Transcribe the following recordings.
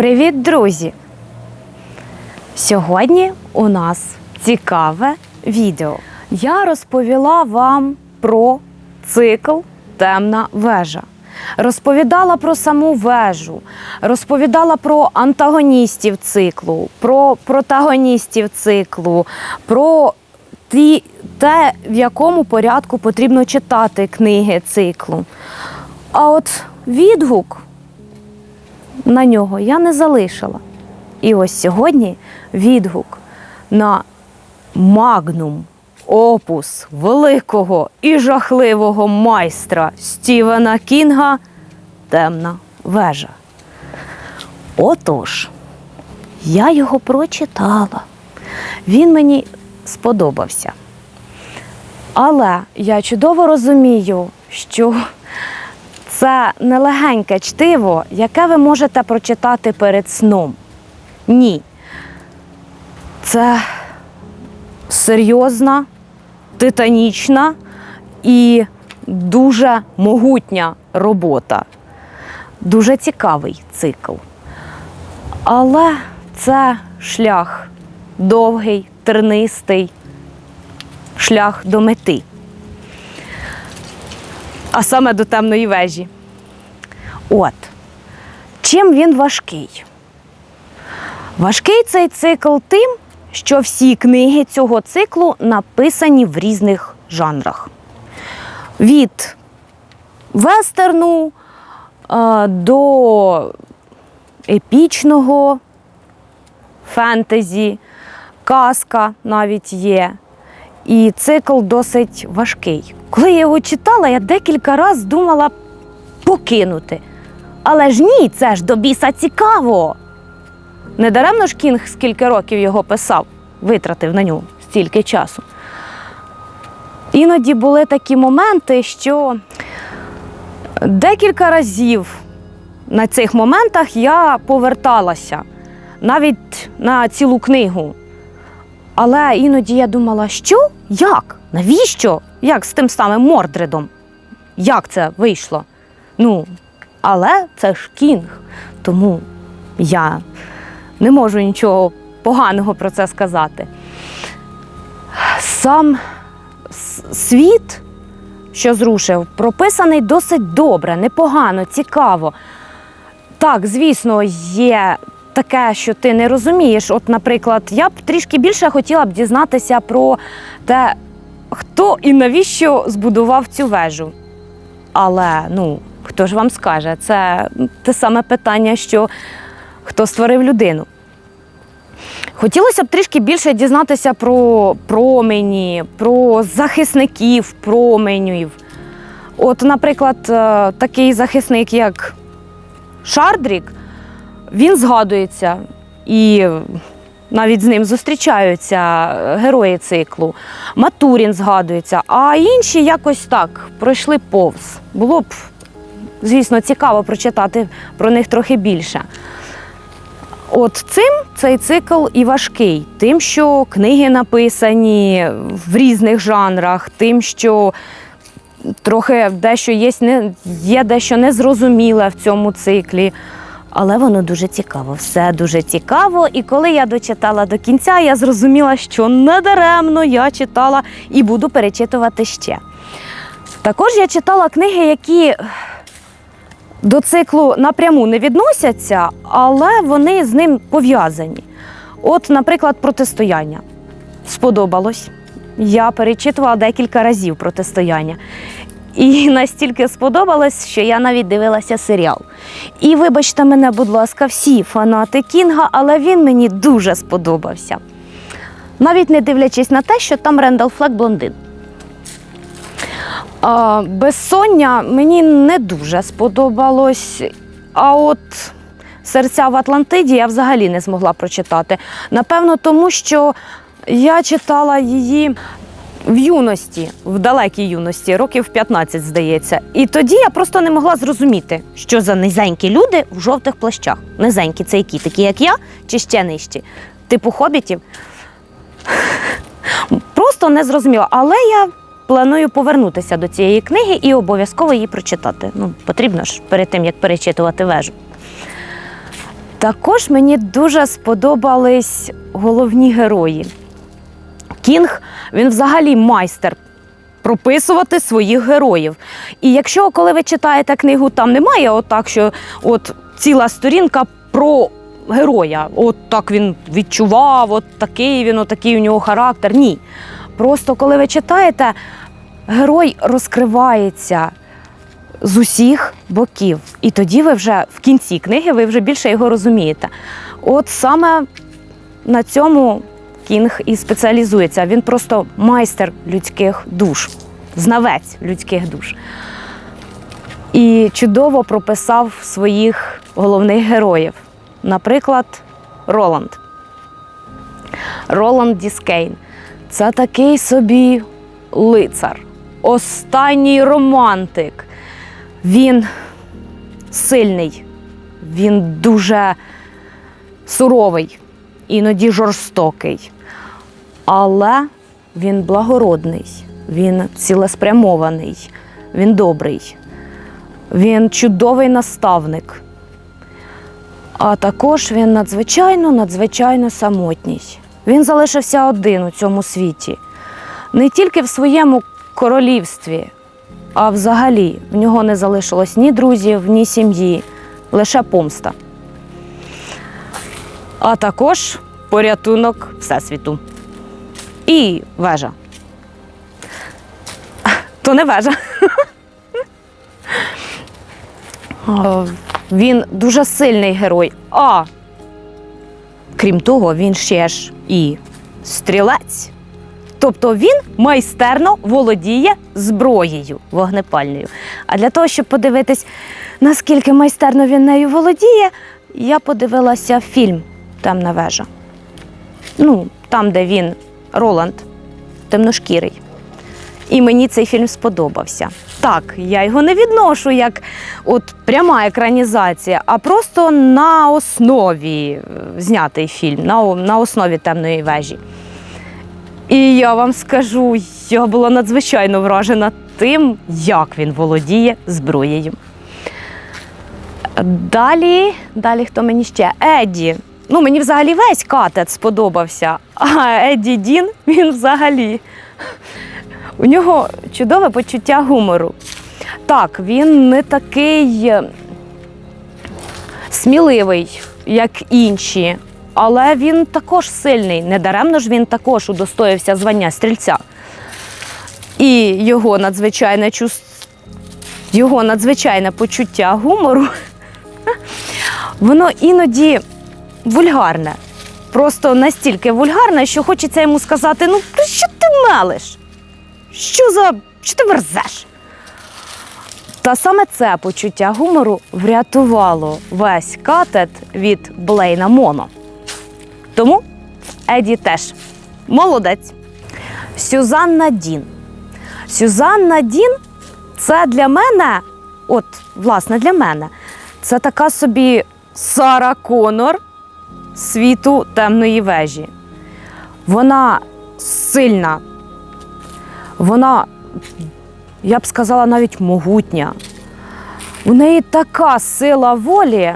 Привіт, друзі! Сьогодні у нас цікаве відео. Я розповіла вам про цикл Темна вежа. Розповідала про саму вежу, розповідала про антагоністів циклу, про протагоністів циклу, про ті, те, в якому порядку потрібно читати книги циклу. А от відгук на нього я не залишила. І ось сьогодні відгук на магнум опус великого і жахливого майстра Стівена Кінга Темна вежа. Отож, я його прочитала. Він мені сподобався. Але я чудово розумію, що це не легеньке чтиво, яке ви можете прочитати перед сном. Ні. Це серйозна, титанічна і дуже могутня робота. Дуже цікавий цикл. Але це шлях довгий, тернистий, шлях до мети а саме до темної вежі. От. Чим він важкий? Важкий цей цикл тим, що всі книги цього циклу написані в різних жанрах. Від вестерну е, до епічного фентезі, казка навіть є. І цикл досить важкий. Коли я його читала, я декілька разів думала покинути. Але ж ні, це ж до біса цікаво. Недаремно ж Кінг скільки років його писав, витратив на нього стільки часу. Іноді були такі моменти, що декілька разів на цих моментах я поверталася навіть на цілу книгу. Але іноді я думала, що? Як? Навіщо? Як з тим самим Мордредом? Як це вийшло? Ну, але це ж кінг. Тому я не можу нічого поганого про це сказати. Сам світ, що зрушив, прописаний досить добре, непогано, цікаво. Так, звісно, є таке, що ти не розумієш. От, наприклад, я б трішки більше хотіла б дізнатися про те, хто і навіщо збудував цю вежу. Але ну, хто ж вам скаже? Це те саме питання, що хто створив людину. Хотілося б трішки більше дізнатися про промені, про захисників променів. От, наприклад, е, такий захисник, як Шардрік, він згадується і навіть з ним зустрічаються е, герої циклу. Матурін згадується, а інші якось так пройшли повз. Було б, звісно, цікаво прочитати про них трохи більше. От цим цей цикл і важкий, тим, що книги написані в різних жанрах, тим, що трохи дещо є, є дещо незрозуміле в цьому циклі. Але воно дуже цікаво, все дуже цікаво. І коли я дочитала до кінця, я зрозуміла, що недаремно я читала і буду перечитувати ще. Також я читала книги, які до циклу напряму не відносяться, але вони з ним пов'язані. От, наприклад, протистояння. Сподобалось. Я перечитувала декілька разів протистояння. І настільки сподобалось, що я навіть дивилася серіал. І вибачте мене, будь ласка, всі фанати Кінга, але він мені дуже сподобався. Навіть не дивлячись на те, що там Рендал Флек блондин. А, безсоння мені не дуже сподобалось. А от серця в Атлантиді я взагалі не змогла прочитати. Напевно, тому що я читала її в юності, в далекій юності, років 15, здається. І тоді я просто не могла зрозуміти, що за низенькі люди в жовтих плащах. Низенькі це які, такі як я, чи ще нижчі, типу хобітів. Просто не зрозуміла. Але я планую повернутися до цієї книги і обов'язково її прочитати. Ну, потрібно ж перед тим, як перечитувати вежу. Також мені дуже сподобались головні герої. Кінг він взагалі майстер прописувати своїх героїв. І якщо коли ви читаєте книгу, там немає отак, що от ціла сторінка про героя. От так він відчував, от такий він, от такий у нього характер. Ні. Просто коли ви читаєте, герой розкривається з усіх боків. І тоді ви вже в кінці книги ви вже більше його розумієте. От саме на цьому Кінг і спеціалізується. Він просто майстер людських душ, знавець людських душ. І чудово прописав своїх головних героїв. Наприклад, Роланд. Роланд Діскейн. Це такий собі лицар, останній романтик. Він сильний, він дуже суровий, іноді жорстокий. Але він благородний, він цілеспрямований, він добрий, він чудовий наставник. А також він надзвичайно, надзвичайно самотній. Він залишився один у цьому світі. Не тільки в своєму королівстві, а взагалі в нього не залишилось ні друзів, ні сім'ї, лише помста. А також порятунок Всесвіту. І вежа. То не вежа. Він дуже сильний герой. А крім того, він ще ж і стрілець. Тобто він майстерно володіє зброєю вогнепальною. А для того, щоб подивитись, наскільки майстерно він нею володіє, я подивилася фільм Темна вежа. Ну, там, де він Роланд, темношкірий. І мені цей фільм сподобався. Так, я його не відношу як от пряма екранізація, а просто на основі е, знятий фільм, на, на основі темної вежі. І я вам скажу, я була надзвичайно вражена тим, як він володіє зброєю. Далі, далі хто мені ще? Едді. Ну, мені взагалі весь катет сподобався. А Едді Дін, він взагалі. У нього чудове почуття гумору. Так, він не такий е, сміливий, як інші, але він також сильний. Недаремно ж він також удостоївся звання стрільця. І його надзвичайне чувс... його надзвичайне почуття гумору, воно іноді вульгарне. Просто настільки вульгарне, що хочеться йому сказати: ну, що ти мелиш? Що за. що ти верзеш? Та саме це почуття гумору врятувало весь катет від Блейна Моно. Тому Еді теж молодець. Сюзанна Дін. Сюзанна Дін це для мене, от, власне, для мене, це така собі Сара Конор світу темної вежі. Вона сильна, вона, я б сказала, навіть могутня. У неї така сила волі,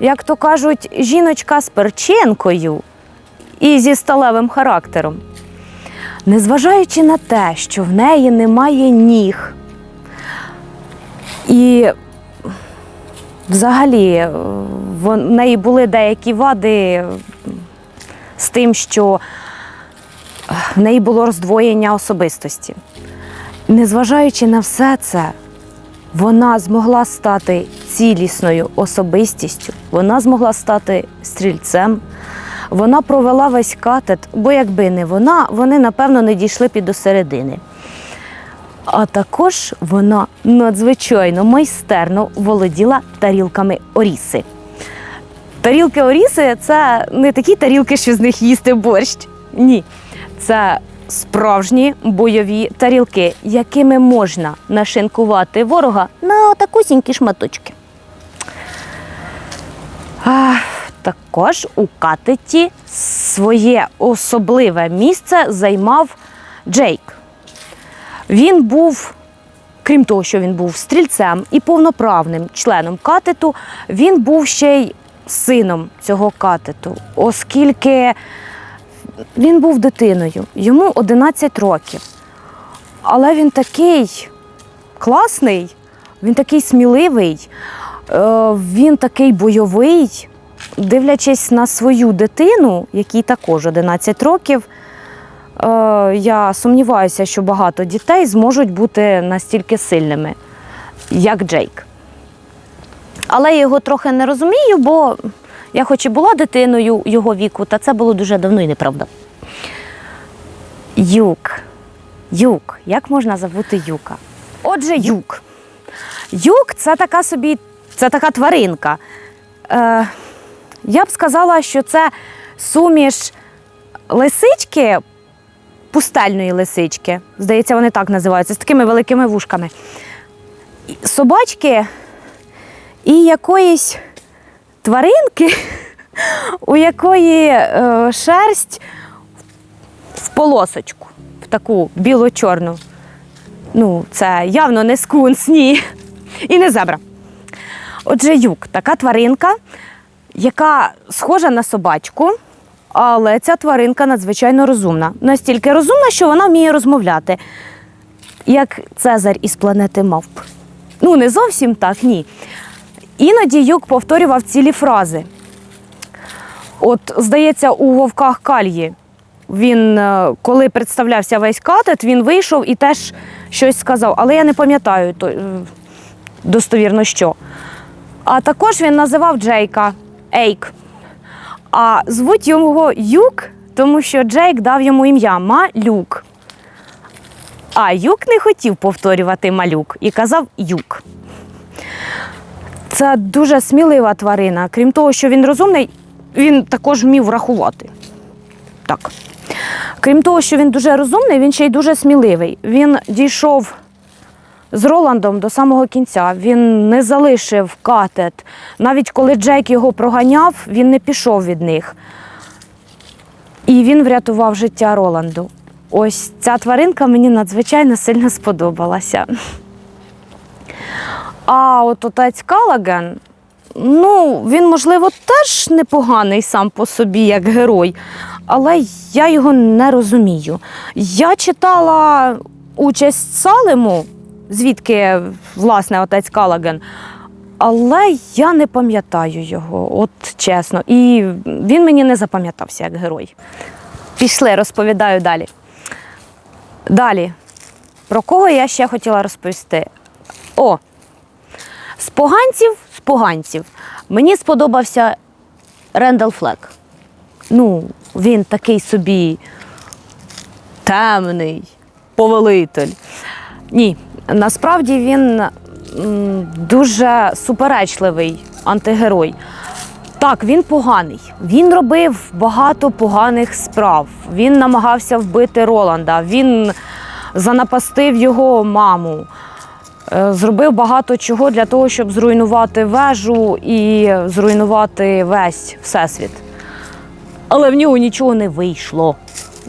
як то кажуть, жіночка з перчинкою і зі сталевим характером. Незважаючи на те, що в неї немає ніг, і взагалі е, в неї були деякі вади з тим, що е, в неї було роздвоєння особистості. Незважаючи на все це, вона змогла стати цілісною особистістю, вона змогла стати стрільцем. Вона провела весь катет, бо якби не вона, вони напевно не дійшли і до середини. А також вона надзвичайно майстерно володіла тарілками оріси. Тарілки оріси це не такі тарілки, що з них їсти борщ. Ні. Це справжні бойові тарілки, якими можна нашинкувати ворога на отакусінькі шматочки. А, також у катеті своє особливе місце займав Джейк. Він був, крім того, що він був стрільцем і повноправним членом катету, він був ще й сином цього катету, оскільки він був дитиною, йому 11 років. Але він такий класний, він такий сміливий, е, він такий бойовий. Дивлячись на свою дитину, якій також 11 років, е, я сумніваюся, що багато дітей зможуть бути настільки сильними, як Джейк. Але я його трохи не розумію, бо я хоч і була дитиною його віку, та це було дуже давно і неправда. Юк. Юк. Як можна забути юка? Отже, юк. Юк це така собі, це така тваринка. Е, я б сказала, що це суміш лисички, пустельної лисички. Здається, вони так називаються, з такими великими вушками. Собачки і якоїсь тваринки, у якої е, шерсть в полосочку, в таку біло-чорну. Ну, це явно не скунс, ні. І не зебра. Отже, юк, така тваринка, яка схожа на собачку, але ця тваринка надзвичайно розумна. Настільки розумна, що вона вміє розмовляти, як Цезарь із планети мавп. Ну, не зовсім так, ні. Іноді юк повторював цілі фрази. От, здається, у вовках кальї. Він, е, коли представлявся весь катет, він вийшов і теж щось сказав, але я не пам'ятаю е, достовірно що. А також він називав Джейка Ейк. А звуть його Юк, тому що Джейк дав йому ім'я Малюк. А Юк не хотів повторювати малюк і казав Юк. Це дуже смілива тварина. Крім того, що він розумний, він також вмів рахувати. Так. Крім того, що він дуже розумний, він ще й дуже сміливий. Він дійшов з Роландом до самого кінця. Він не залишив катет. Навіть коли Джейк його проганяв, він не пішов від них. І він врятував життя Роланду. Ось ця тваринка мені надзвичайно сильно сподобалася. А от отець Калаген, ну, він, можливо, теж непоганий сам по собі, як герой, але я його не розумію. Я читала участь Салему, звідки, власне, отець Калаген, але я не пам'ятаю його, от чесно. І він мені не запам'ятався як герой. Пішли, розповідаю далі. Далі. Про кого я ще хотіла розповісти? О, з поганців, з поганців. Мені сподобався Рендал Флек. Ну, він такий собі темний, повелитель. Ні, насправді він дуже суперечливий антигерой. Так, він поганий. Він робив багато поганих справ. Він намагався вбити Роланда. Він занапастив його маму. Е, Зробив багато чого для того, щоб зруйнувати вежу і зруйнувати весь всесвіт. Але в нього нічого не вийшло.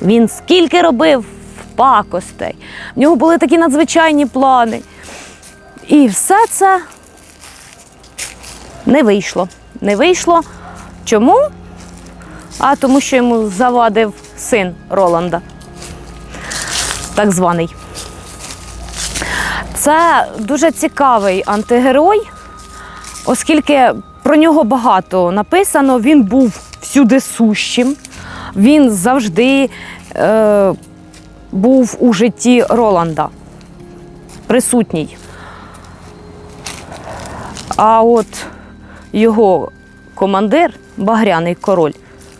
Він скільки робив пакостей. В нього були такі надзвичайні плани. І все це не вийшло. Не вийшло. Чому? А тому, що йому завадив син Роланда. Так званий. Це дуже цікавий антигерой, оскільки про нього багато написано. Він був всюди сущим, він завжди е, був у житті Роланда, присутній. А от його командир, Багряний король,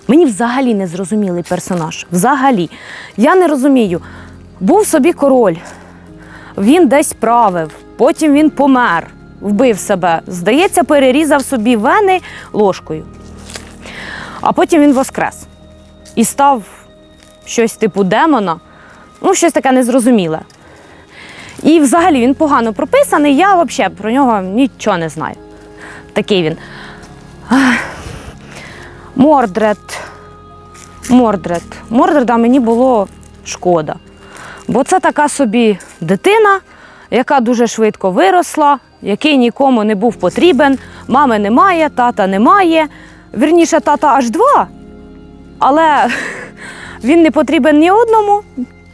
мені взагалі не зрозумілий персонаж. Взагалі. Я не розумію. Був собі король, він десь правив, потім він помер, вбив себе. Здається, перерізав собі вени ложкою. А потім він воскрес і став щось типу демона, ну, щось таке незрозуміле. І взагалі він погано прописаний, я взагалі про нього нічого не знаю. Такий він. Мордред. Мордред. Мордреда мені було шкода. Бо це така собі дитина, яка дуже швидко виросла, який нікому не був потрібен. Мами немає, тата немає. Вірніше, тата аж два. Але він не потрібен ні одному,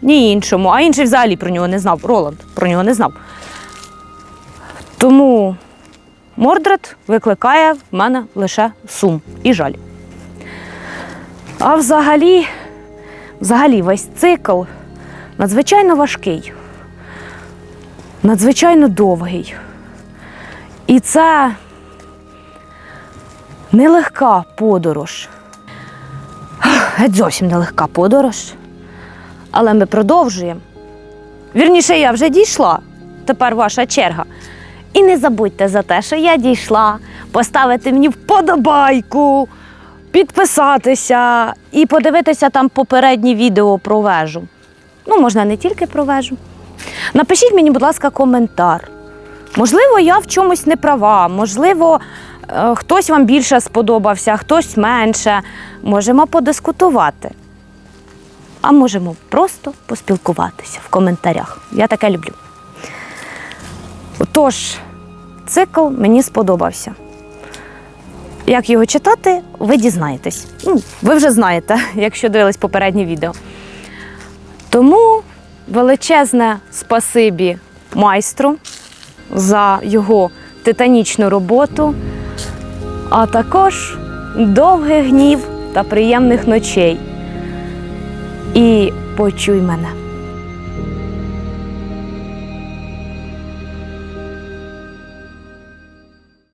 ні іншому. А інший взагалі про нього не знав. Роланд про нього не знав. Тому Мордред викликає в мене лише сум і жаль. А взагалі, взагалі, весь цикл надзвичайно важкий, надзвичайно довгий. І це нелегка подорож. Геть зовсім нелегка подорож. Але ми продовжуємо. Вірніше, я вже дійшла. Тепер ваша черга. І не забудьте за те, що я дійшла, поставити мені вподобайку, підписатися і подивитися там попередні відео про вежу. Ну, можна не тільки про вежу. Напишіть мені, будь ласка, коментар. Можливо, я в чомусь не права, можливо, е, хтось вам більше сподобався, хтось менше. Можемо подискутувати. А можемо просто поспілкуватися в коментарях. Я таке люблю. Тож, цикл мені сподобався. Як його читати, ви дізнаєтесь. Ну, ви вже знаєте, якщо дивились попереднє відео. Тому величезне спасибі майстру за його титанічну роботу, а також довгих днів та приємних ночей. І почуй мене.